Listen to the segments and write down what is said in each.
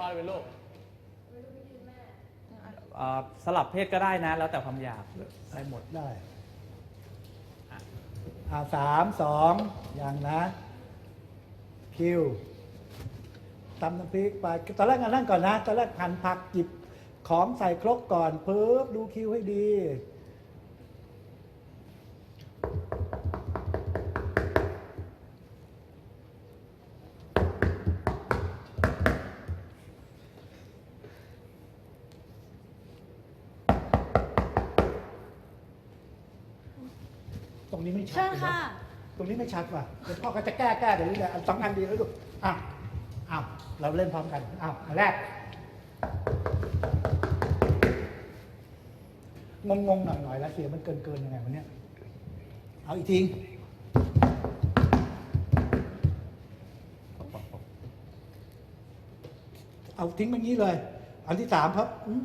พ่อหรือเป็นลูกเอ่อสลับเพศก็ได้นะ แล้วแต่ความอยากได้หมด ได้อ่าสามสองอย่างนะ คิวตำน้ำพริกไปตอนแรกอันนั่นก่อนนะ ตอนแรกหั่นผักหยิบของใส่ครกก่อนปึ๊บดูคิวให้ดี ต รงนี้ไม่ชัดเชิญลยนค่ะ ตรงนี้ไม่ชัดว่ะเดี๋ยวพ่อก็จะแก้แก้เดี๋ยวนี้แหละอันสองอันดีแล้วลูกอะอ้าวเราเล่นพร้อมกันอ้าวอันแรกงงงๆหน่อยหน่อยๆแล้วเสียงมันเกินเกินๆยังไงวะเนี่ยเอาอีกทีเอาทิ้งแบบนี้เลย อันที่สามครับอืม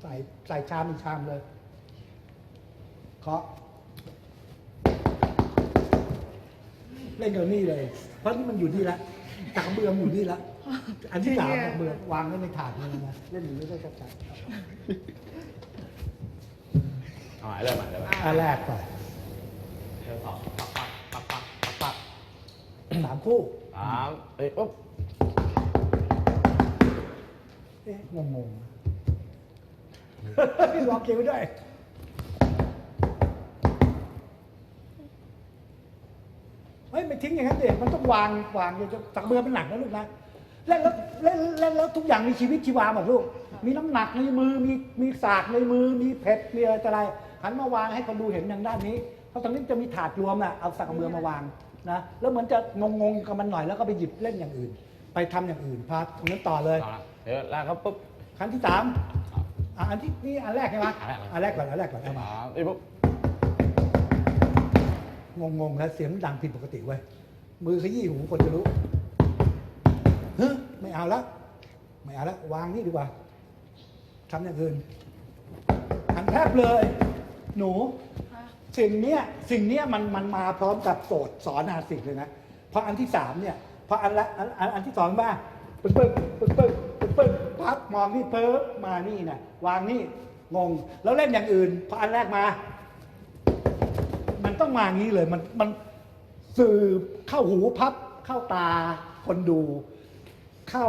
ใส่ใส่ชามอีกชามเลยเคาะ เล่นกับนี่เลย เพราะนี่มันอยู่นี่ละตากระเบือมนอยู่นี่ละ อันที่สามตากระเบือวางไว้ในถาดนี่นะเล่นอยู่นี่ได้กระจายเอาใหม่เริ่มใหม่เริ่มใหม่อันแรกก่อนเริ่มสองปักปักปักปักปักปักสามคู่สามเอ้ยปุ๊บเอ๊ะงงงๆลองเกี่ยวด้วย เฮ้ยไม่ทิ้งอย่างนั้นเด็มันต้องวางวางอย่าจะตักเบือเป็นหนักนะลูกนะเล่นแล้วเล่นเล่นแล้วทุกอย่างมีชีวิตชีวาหมดลูก มีน้ำหนักในมือมีมีสากในมือมีเผ็ดมีอะไรต่ออะไรหันมาวางให้คนดูเห็นอย่างด้านนี้ เพราะตรงนี้จะมีถาดรวมน่ะเอาสักกระเบือมาวางนะแล้วเหมือนจะงงๆกับมันหน่อยแล้วก็ไปหยิบเล่นอย่างอื่น ไปทำอย่างอื่นพาตรงนั้นต่อเลยเอาละเดี๋ยวแรกครับปุ๊บครั้งที่สามอะอันที่นี่อันแรกใช่ไหมอันแรกอันแรกก่อนอันแรกก่อนเอามาสามเอ้ยปุ๊บ งงๆแล้วเสียงดังผิดปกติเว้ยมือขยี้หูคนจะรู้เฮ้ยไม่เอาละไม่เอาละวางนี่ดีกว่าทำอย่างอื่นหันแทบเลย หนู สิ่งเนี้ยสิ่งเนี้ยมันมันมาพร้อมกับโสดสอนอาสิกเลยนะเพราะอันที่สามเนี่ยเพราะอันละอันอันอันที่สองบ้างปึ๊บปึ๊บปึ๊บปึ๊บปึ๊บปึ๊บพับมองนี่เพิ่มมานี่นะวางนี่งง แล้วเล่นอย่างอื่นพออันแรกมามัน ต้องมางี้เลย มันมันสื่อเข้าหูพับ เข้าตาคนดู เข้า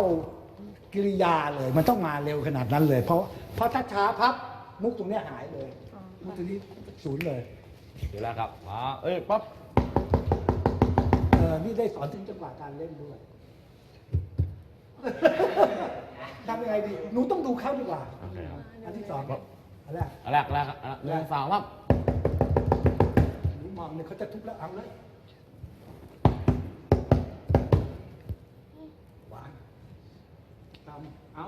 กิริยาเลย มันต้องมาเร็วขนาดนั้นเลย เพราะเพราะถ้าช้าพับมุกตรงเนี้ยหายเลยมุกตรงนี้ศูนย์เลยเดี๋ยวแรกครับมาเอ้ยปั๊บเออนี่ได้สอนถึงจังหวะการเล่นด้วยทำยังไงดีหนูต้องดูเขาดีกว่า โอเคครับอันที่สองอันแรกอันแรกแรกอันหนึ่งสองปั๊บ หนูมองเนี่ยเขาจะทุบแล้วเอาเลยวางทำเอา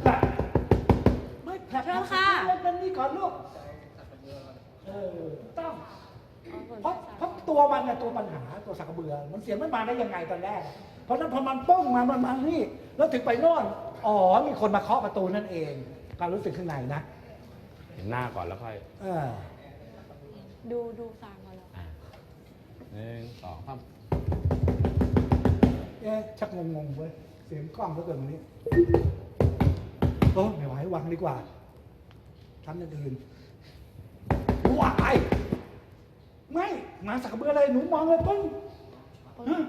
แผลบไม่แผลบเชิญค่ะ เล่นแบบนี้ก่อนลูกเออต้อง เพราะเพราะตัวมันเนี่ยตัวปัญหาตัวสักกระเบือ มันเสียงไม่มาได้ยังไงตอนแรก เพราะฉะนั้นพอมันป้องมามันมานี่ แล้วถึงไปโน่นอ๋อมีคนมาเคาะประตูนั่นเองการรู้สึกข้างในนะ เห็นหน้าก่อนแล้วค่อย เออ ดูดูสางก่อนแล้วอะหนึ่งสองปั๊บเอ๊ะชักงงๆเว้ยเสียงกล้องเหลือเกินวันนี้โอ้ไม่ไหววางดีกว่าทำอย่างอื่นว้ายไม่มาสักกระเบืออะไรหนูมองเลยปึ้งฮะ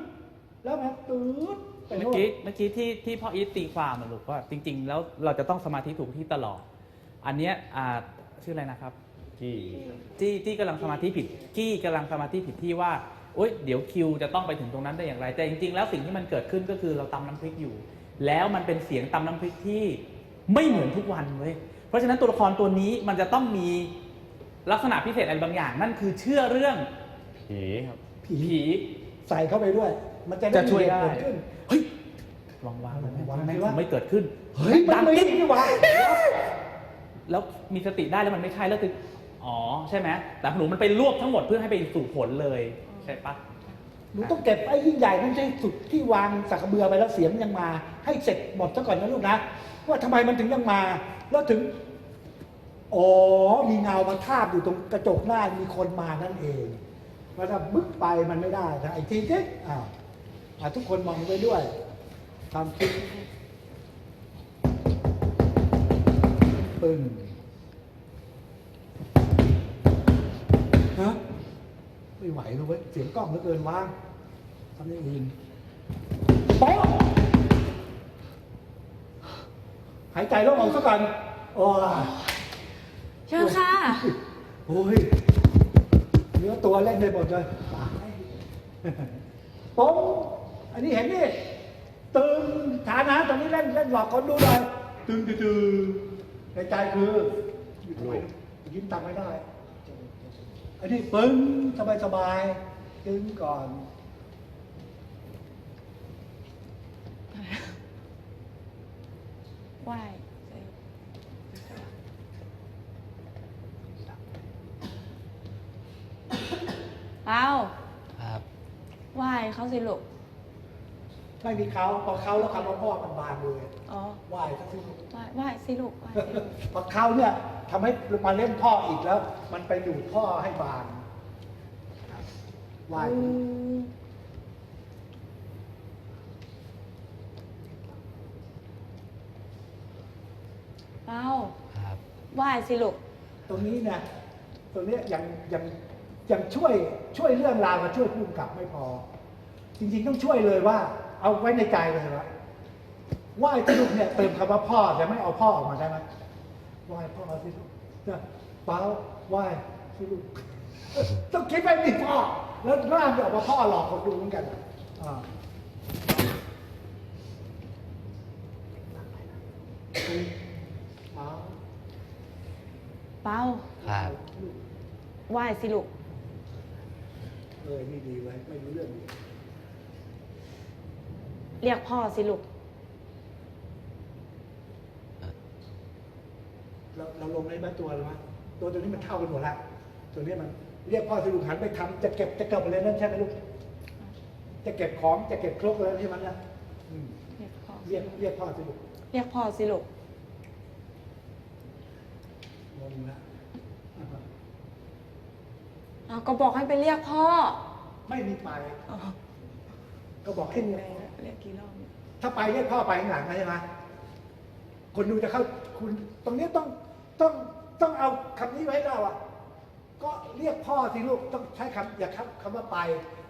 แล้วมาตืดไปเมื่โน่อนกี้เมื่อกี้ที่ที่พ่ออีทตีความมาลูกว่าจริง ๆ แล้วเราจะต้องสมาธิถูกที่ตลอด อันเนี้ยอ่าชื่ออะไรนะครับ จี้จี้จี้กำลังสมาธิผิดจี้กำลังสมาธิผิดที่ว่าโอ๊ยเดี๋ยวคิวจะต้องไปถึงตรงนั้นได้อย่างไร แต่จริง ๆ แล้วสิ่งที่มันเกิดขึ้นก็คือเราตำน้ำพริกอยู่ แล้วมันเป็นเสียงตำน้ำพริกที่ไม่เหมือนทุกวันเว้ยเพราะฉะนั้นตัวละครตัวนี้มันจะต้องมีลักษณะพิเศษอะไรบางอย่าง นั่นคือเชื่อเรื่องผีครับ ผีผีใส่เข้าไปด้วย มันจะจะช่วยได้ มีเหตุเกิขึ้น เฮ้ยวางวางๆมันวางไม่สิวะไม่เกิดขึ้นเฮ้ยมันดังไม่กิ๊บนี่หว่า แล้วมีสติได้แล้วมันไม่ใช่แล้วคือ อ๋อใช่ไหมแต่หนูมันไปรวบทั้งหมดเพื่อให้ไปสู่ผลเลยใช่ปะหนูต้องเก็บไอ้ยิ่งใหญ่นั่นให้สุดที่วางสักเบือไปแล้วเสียงยังมา ให้เสร็จหมดซะก่อนนะลูกนะว่าทำไมมันถึงยังมา แล้วถึงอ๋อมีเงามาทาบอยู่ตรงกระจกหน้ามีคนมานั่นเองมันวถ้าบึ้กไปมันไม่ได้นะไอ้ทีเด็อ้าอะทุกคนมองไปด้วยตามคิดปึ้ง ไม่ไหวเลยเว้ยเสียงกล้องเหลือเกินวางทำอย่างอื่นโป๊ะหายใจแล้วออกซะก่อนโอ้ยเชิญค่ะ โอ้ยเนื้อตัวเล่นได้หมดเลยตายโป๊ะอันนี้เห็นนี่ตึงฐานะตรงนี้เล่นเล่นหลอกคนดูหน่อยตึงตึงตึงในใจคืออยู่ทำไมยิ้มตังไม่ได้ อันนี้ปึ้งสบายสบายๆตึงก่อน ไหว้เอาครับไหว้เขาสิลูกไม่มีเขาพอเขาแล้วคำว่าพ่อมันบานเลยอ๋อไหว้เขาสิไหว้ไหว้สิลูกไหว้สิลูก พอเขาเนี่ย ทำให้มาเล่นพ่ออีกแล้ว มันไปดูดพ่อให้บานไหว้อืมเอาครับ ไหว้สิลูก ตรงนี้เนี่ยตรงเนี้ยยังยังยังช่วยช่วยเรื่องราวกับช่วยผู้กำกับไม่พอ จริงๆต้องช่วยเลยว่า เอาไว้ในใจเลยว่าไหว้ที่ลูกเนี่ยเติมคำว่าพ่อแต่ไม่เอาพ่อออกมาได้ไหม ไหว้พ่อสิลูกเนี่ยเปล่าไหว้สิลูก ต้องคิดไปมีพ่อ แล้วร่างจะออกมาพ่อหลอกคนดูเหมือนกันอ่าเปล่าเป้าครับไหว้สิลูก เออนี่ดีไว้ยไม่รู้เรื่องดีเรียกพ่อสิลูก เราเราลงในบ้านตัวหรือวะตัวตัวนี้มันเท่ากันหมดละตัวนี้มันเรียกพ่อสิลูกหันไปทำจะเก็บจะเก็บอะไรนั่นใช่ไหมลูกจะเก็บของจะเก็บครกอะไรใช่ไหมนะอืมเรียกพ่อเรียกเรียกพ่อสิลูกเรียกพ่อสิลูกงงละเอาก็บอกให้ไปเรียกพ่อ ไม่มีไปอ๋อก็บอกให้ขึ้นเรีไปยกเรียกกี่รอบเนี่ยถ้าไปเรียกพ่อไปข้างหลังนะใช่ไหมคนดูจะเข้าคุณตรงนี้ต้อง ต้องต้องเอาคำนี้ไว้ให้เราอะ ก็เรียกพ่อสิลูกต้องใช้คำอย่าคำคำว่าไป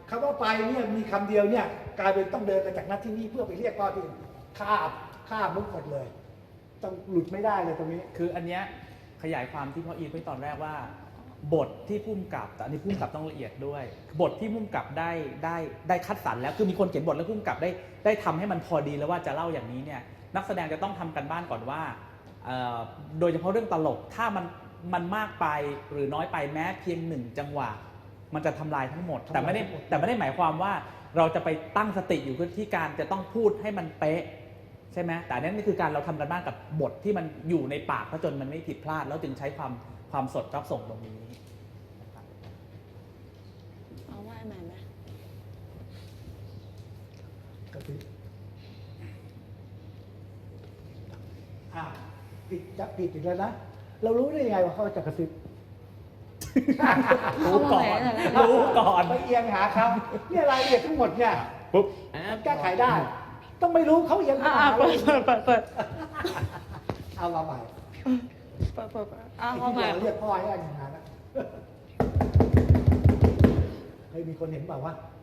คำว่าไปเนี่ยมีคำเดียวเนี่ยกลายเป็นต้องเดินมาจากนัดที่นี่เพื่อไปเรียกพ่อที่อื่นข้ามข้ามมุกหมดเลย ต้องหลุดไม่ได้เลยตรงนี้ คืออันเนี้ยขยายความที่พ่ออีทไว้ตอนแรกว่า บทที่พุ่มกับแต่อันนี้พุ่มกับต้องละเอียดด้วย บทที่พุ่มกับได้ได้ได้คัดสรรแล้วคือมีคนเขียนบทแล้วพุ่มกับได้ได้ทำให้มันพอดีแล้วว่าจะเล่าอย่างนี้เนี่ยนักแสดงจะต้องทำกันบ้านก่อนว่า โดยเฉพาะเรื่องตลกถ้ามันมันมากไปหรือน้อยไปแม้เพียงหนึ่งจังหวะ มันจะทำลายทั้งหมด แต่ไม่ได้ทำลายทั้งหมดแต่ไม่ได้หมายความว่าเราจะไปตั้งสติอยู่ที่การจะต้องพูดให้มันเป๊ะใช่ไหมแต่อันนั้นนี่คือการเราทำกันบ้านกับบทที่มันอยู่ในปากแล้วจนมันไม่ผิดพลาด แล้วจึงใช้ความความสดรับส่งตรงนี้นะครับเอาไหว้ใหม่ไหมกระซิบอะ ผิดจะผิดอีกแล้วนะ เรารู้ได้ยังไงว่าเขาจะกระซิบรู้ก่อน รู้ก่อนไปเอียงหาเขาเนี่ยรายละเอียดทั้งหมดเนี่ยปุ๊บแก้ไขได้ ต้องไม่รู้เขาเอียงอ่าหาเปิเราดเปิดเปิดเปิดเอามาใหม่เปิดเปิดเปิดเอาไอ้เข้าที่มาเราเรียกพ่อให้อันงานนะเคยมีคนเห็นเปล่าวะอ่า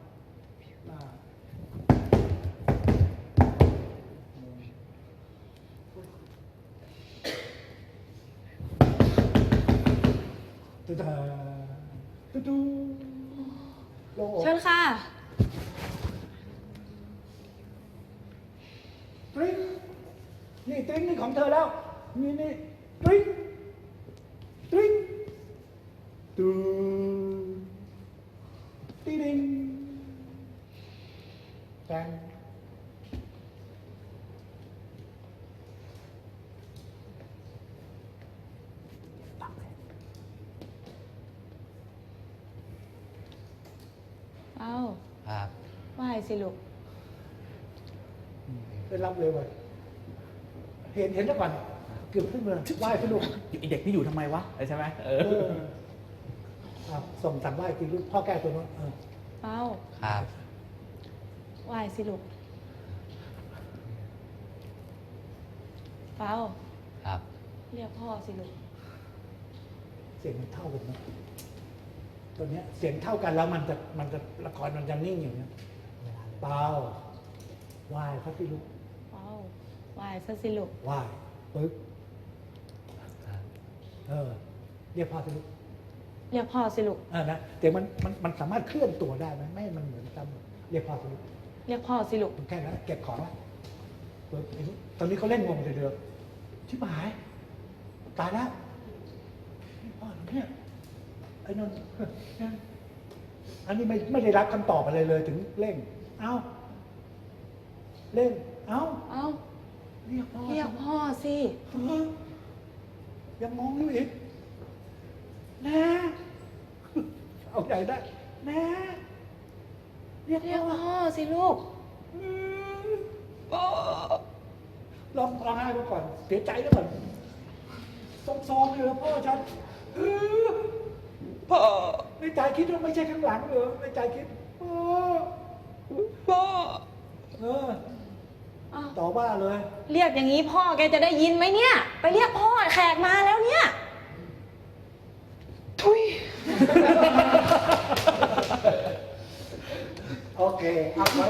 ดาตุ๊ดดูโลงอกเชิญค่ะ ตริ้งนี่ตริ้งนี่ของเธอแล้ว นี่นี่ตริ้งตริ้งตูตีดิงแตง เอา ครับ ไหว้ สิลูกเป็นรับเลยว่ะเห็นเห็นแล้วก่อนเกือบขึ้นมาไหว้สนุกไอเด็กนี่อยู่ทำไมวะใช่ไหมเอเออออะส่งสั่งไหว้จริงลูกพ่อแก้ตัวนู้นเออเอาครับ ไหว้สิลูก เป้าครับไเรียกพ่อสิลูก เสียงมันเท่ากันนะตัวเนี้ยเสียงเท่ากันแล้วมันจะมันจะละครมันจะนิ่งอย่างเนี้ย เปล่าไหว้พระพิลุกเอาไหวซะสิลูกไหว้ปึ๊บเออเรียกพ่อพิลุกเรียกพ่อสิลูกเออนะแต่มันมันมันสามารถเคลื่อนตัวได้ไหมไม่ให้มันเหมือนจำเรียกพ่อพิลุกเรียกพ่อสิลูกแค่นั้นเก็บของละปึ๊บไอ้นี่ตอนนี้เขาเล่นงงเดือดๆชิบหายตายแล้วนี่พ่อเหรอเนี่ยไอ้นนท์เนี่ยอันนี้ไม่ไม่ได้รับคำตอบอะไรเลยถึงเร่ง เอ้าเร่งเอ้าเอาเรียกพ่อเรียกพ่อสิเออยังงงอยู่อีกแน่เอาใจได้แน่เรียกเรียกพ่อพ่อสิลูกลองร้องไห้มาก่อน เสียใจแล้วก่อนซองๆเลยเหรอพ่อฉันเออพ่อในใจคิดว่าไม่ใช่ข้างหลังเหรอในใจคิดพ่อ พ่อ เอออ้าวต่อว่าเลย เรียกอย่างนี้พ่อแกจะได้ยินไหมเนี่ย ไปเรียกพ่อแขกมาแล้วเนี่ย ทุย โอเคเอาไว้